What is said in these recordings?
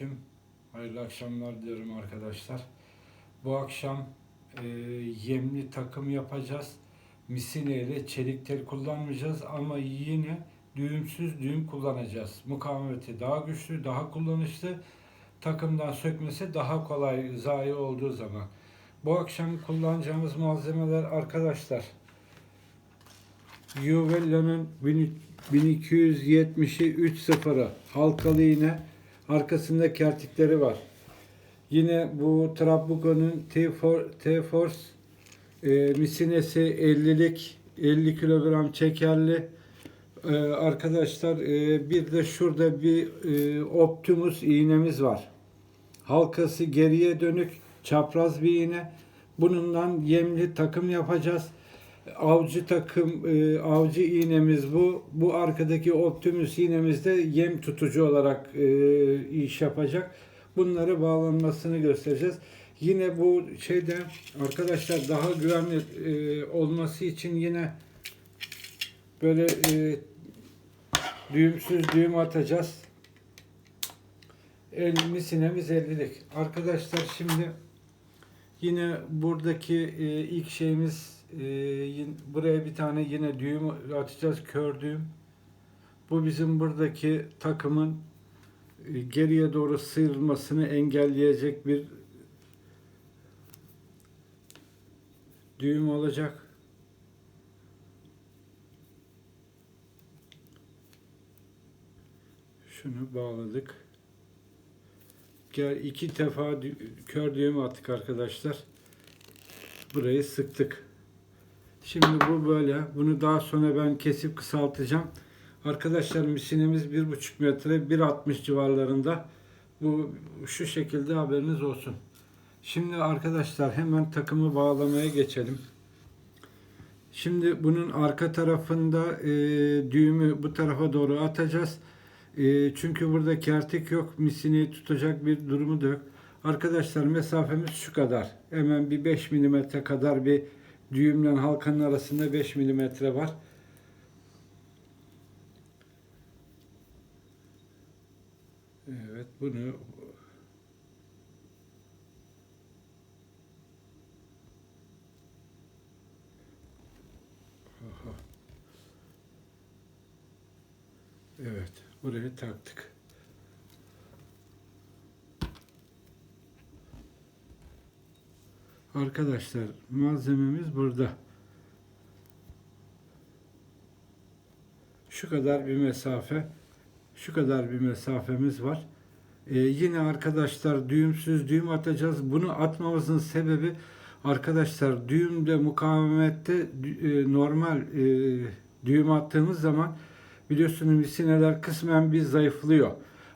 Selamünaleyküm. Hayırlı akşamlar diyorum arkadaşlar. Bu akşam e, yemli takım yapacağız. Misine ile çelik tel kullanmayacağız ama yine düğümsüz düğüm kullanacağız. Mukavemeti daha güçlü, daha kullanışlı. Takımdan sökmesi daha kolay zayi olduğu zaman. Bu akşam kullanacağımız malzemeler arkadaşlar. Juvella'nın 1270'i 3.0'ı halkalı iğne arkasında kertikleri var. Yine bu Trabuco'nun T-For- T-Force e, misinesi 50'lik 50 kilogram çekerli E, arkadaşlar e, bir de şurada bir e, Optimus iğnemiz var. Halkası geriye dönük çapraz bir iğne. Bunundan yemli takım yapacağız. Avcı takım, e, avcı iğnemiz bu. Bu arkadaki Optimus iğnemiz de yem tutucu olarak e, iş yapacak. Bunları bağlanmasını göstereceğiz. Yine bu şeyde arkadaşlar daha güvenli e, olması için yine böyle e, düğümsüz düğüm atacağız. El sinemiz 50'lik. Arkadaşlar şimdi yine buradaki ilk şeyimiz e, buraya bir tane yine düğüm atacağız kör düğüm. Bu bizim buradaki takımın e, geriye doğru sıyrılmasını engelleyecek bir düğüm olacak. Şunu bağladık. Gel iki defa kör düğüm attık arkadaşlar. Burayı sıktık. Şimdi bu böyle. Bunu daha sonra ben kesip kısaltacağım. Arkadaşlar misinemiz 1,5 metre 1.60 civarlarında. Bu şu şekilde haberiniz olsun. Şimdi arkadaşlar hemen takımı bağlamaya geçelim. Şimdi bunun arka tarafında e, düğümü bu tarafa doğru atacağız. E, çünkü burada kertik yok. Misineyi tutacak bir durumu da yok. Arkadaşlar mesafemiz şu kadar. Hemen bir 5 milimetre kadar bir düğümle halkanın arasında 5 milimetre var. Evet bunu. Evet, buraya taktık. Arkadaşlar malzememiz burada. Şu kadar bir mesafe, şu kadar bir mesafemiz var. Ee, yine arkadaşlar düğümsüz düğüm atacağız. Bunu atmamızın sebebi arkadaşlar düğümde mukavemette e, normal e, düğüm attığımız zaman biliyorsunuz misineler kısmen bir zayıflıyor.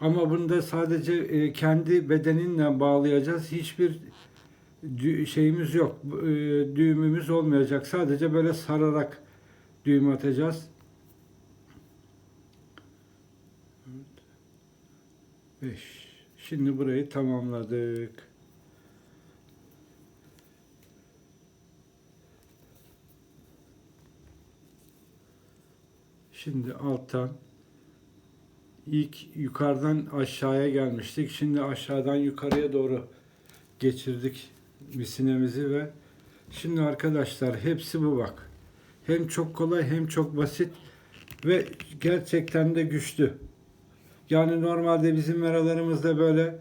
Ama bunda sadece e, kendi bedeninle bağlayacağız. Hiçbir şeyimiz yok. E, düğümümüz olmayacak. Sadece böyle sararak düğüm atacağız. 5. Şimdi burayı tamamladık. Şimdi alttan ilk yukarıdan aşağıya gelmiştik. Şimdi aşağıdan yukarıya doğru geçirdik misinemizi ve şimdi arkadaşlar hepsi bu bak. Hem çok kolay hem çok basit ve gerçekten de güçlü. Yani normalde bizim meralarımızda böyle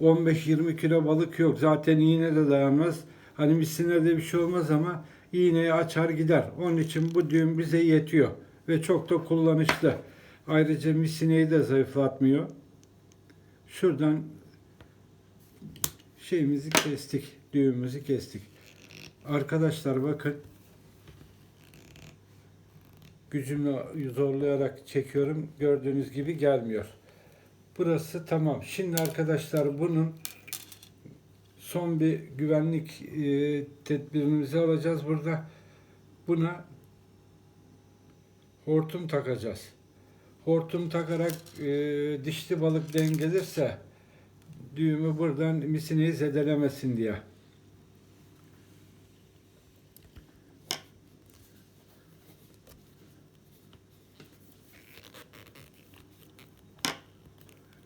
15-20 kilo balık yok. Zaten iğne de dayanmaz. Hani misinede bir şey olmaz ama iğneyi açar gider. Onun için bu düğüm bize yetiyor. Ve çok da kullanışlı. Ayrıca misineyi de zayıflatmıyor. Şuradan şeyimizi kestik. Düğümümüzü kestik. Arkadaşlar bakın. Gücümle zorlayarak çekiyorum. Gördüğünüz gibi gelmiyor. Burası tamam. Şimdi arkadaşlar bunun son bir güvenlik e, tedbirimizi alacağız burada. Buna hortum takacağız. Hortum takarak e, dişli balık dengelirse düğümü buradan misineyi zedelemesin diye.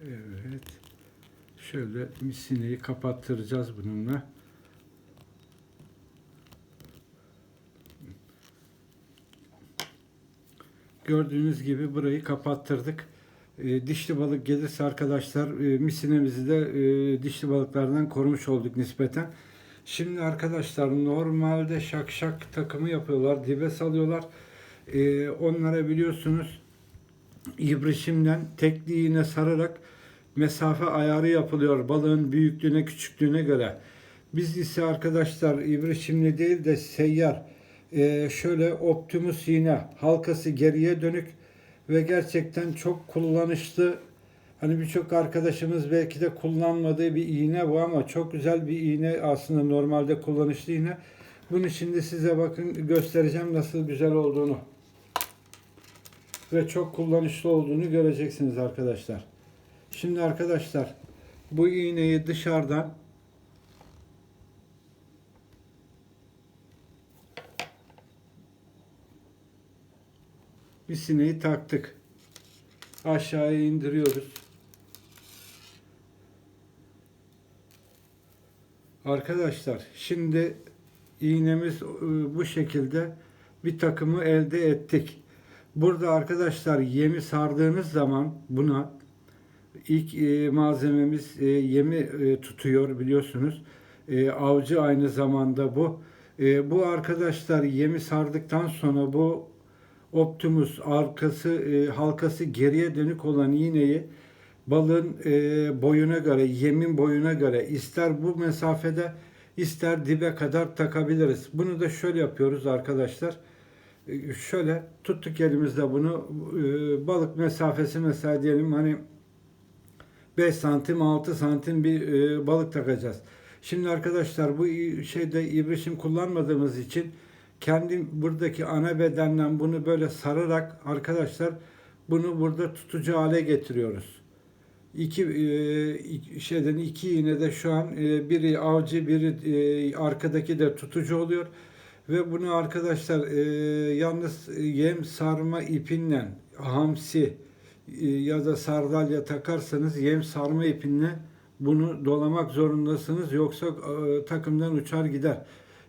Evet. Şöyle misineyi kapattıracağız bununla. Gördüğünüz gibi burayı kapattırdık. E, dişli balık gelirse arkadaşlar e, misinemizi de e, dişli balıklardan korumuş olduk nispeten. Şimdi arkadaşlar normalde şak şak takımı yapıyorlar. Dibe salıyorlar. E, onlara biliyorsunuz ibrişimden tekli iğne sararak mesafe ayarı yapılıyor balığın büyüklüğüne küçüklüğüne göre. Biz ise arkadaşlar ibrişimli değil de seyyar e, şöyle Optimus iğne halkası geriye dönük ve gerçekten çok kullanışlı hani birçok arkadaşımız belki de kullanmadığı bir iğne bu ama çok güzel bir iğne aslında normalde kullanışlı iğne. Bunu şimdi size bakın göstereceğim nasıl güzel olduğunu ve çok kullanışlı olduğunu göreceksiniz arkadaşlar. Şimdi arkadaşlar bu iğneyi dışarıdan bir sineği taktık. Aşağıya indiriyoruz. Arkadaşlar şimdi iğnemiz e, bu şekilde bir takımı elde ettik. Burada arkadaşlar yemi sardığınız zaman buna ilk e, malzememiz e, yemi e, tutuyor biliyorsunuz. E, avcı aynı zamanda bu. E, bu arkadaşlar yemi sardıktan sonra bu Optimus arkası e, halkası geriye dönük olan iğneyi balığın e, boyuna göre, yemin boyuna göre ister bu mesafede ister dibe kadar takabiliriz. Bunu da şöyle yapıyoruz arkadaşlar. E, şöyle tuttuk elimizde bunu e, balık mesafesi mesela diyelim hani 5 santim 6 santim bir e, balık takacağız. Şimdi arkadaşlar bu şeyde ibrişim kullanmadığımız için kendi buradaki ana bedenden bunu böyle sararak arkadaşlar bunu burada tutucu hale getiriyoruz. İki e, şeyden iki iğne de şu an e, biri avcı biri e, arkadaki de tutucu oluyor ve bunu arkadaşlar e, yalnız yem sarma ipinle hamsi ya da sardalya takarsanız yem sarma ipinle bunu dolamak zorundasınız yoksa e, takımdan uçar gider.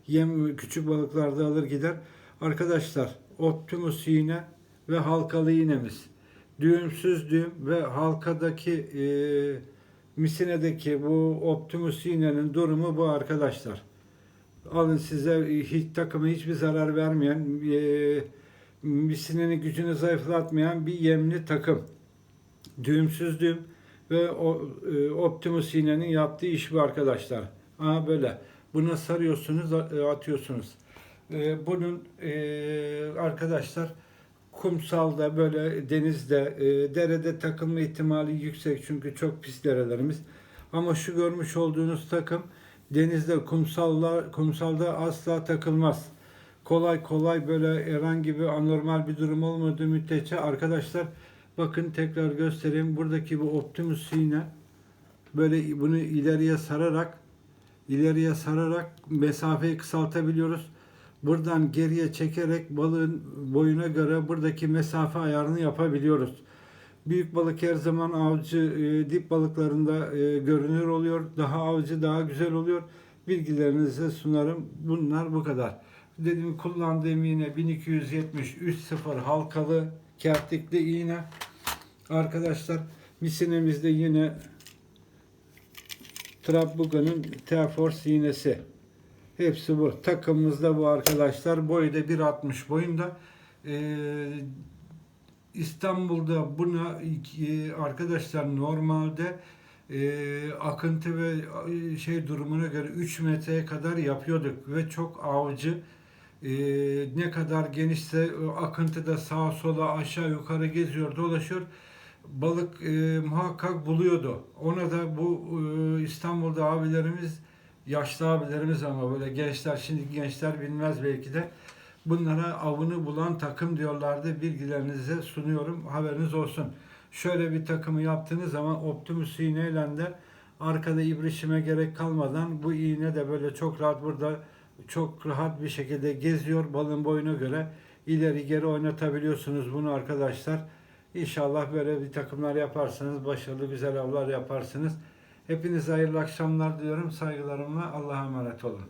Yem küçük balıklarda alır gider. Arkadaşlar Optimus iğne ve halkalı iğnemiz. Düğümsüz düğüm ve halkadaki e, misinedeki bu Optimus iğnenin durumu bu arkadaşlar. Alın size hiç takıma hiçbir zarar vermeyen, e, misinenin gücünü zayıflatmayan bir yemli takım. Düğümsüz düğüm ve o, e, Optimus iğnenin yaptığı iş bu arkadaşlar. Aa böyle. Buna sarıyorsunuz, e, atıyorsunuz. E, bunun e, arkadaşlar kumsalda böyle denizde, e, derede takılma ihtimali yüksek çünkü çok pis derelerimiz. Ama şu görmüş olduğunuz takım denizde, kumsalla, kumsalda asla takılmaz. Kolay kolay böyle herhangi bir anormal bir durum olmadığı müddetçe arkadaşlar bakın tekrar göstereyim. Buradaki bu Optimus iğne böyle bunu ileriye sararak ileriye sararak mesafeyi kısaltabiliyoruz. Buradan geriye çekerek balığın boyuna göre buradaki mesafe ayarını yapabiliyoruz. Büyük balık her zaman avcı e, dip balıklarında e, görünür oluyor. Daha avcı daha güzel oluyor. Bilgilerinizi sunarım. Bunlar bu kadar. Dediğim kullandığım iğne 1270 3.0 halkalı kertikli iğne. Arkadaşlar misinemizde yine Trabbuga'nın T-Force iğnesi. Hepsi bu. Takımımızda bu arkadaşlar. Boyu da 1.60 boyunda. Ee, İstanbul'da buna e, arkadaşlar normalde e, akıntı ve e, şey durumuna göre 3 metreye kadar yapıyorduk ve çok avcı e, ne kadar genişse o akıntı da sağa sola aşağı yukarı geziyor dolaşıyor balık e, muhakkak buluyordu. Ona da bu e, İstanbul'da abilerimiz yaşlı abilerimiz ama böyle gençler şimdiki gençler bilmez belki de bunlara avını bulan takım diyorlardı. Bilgilerinize sunuyorum. Haberiniz olsun. Şöyle bir takımı yaptığınız zaman Optimus iğneyle de arkada ibrişime gerek kalmadan bu iğne de böyle çok rahat burada çok rahat bir şekilde geziyor balın boyuna göre ileri geri oynatabiliyorsunuz bunu arkadaşlar. İnşallah böyle bir takımlar yaparsanız başarılı güzel avlar yaparsınız. Hepinize hayırlı akşamlar diliyorum. Saygılarımla Allah'a emanet olun.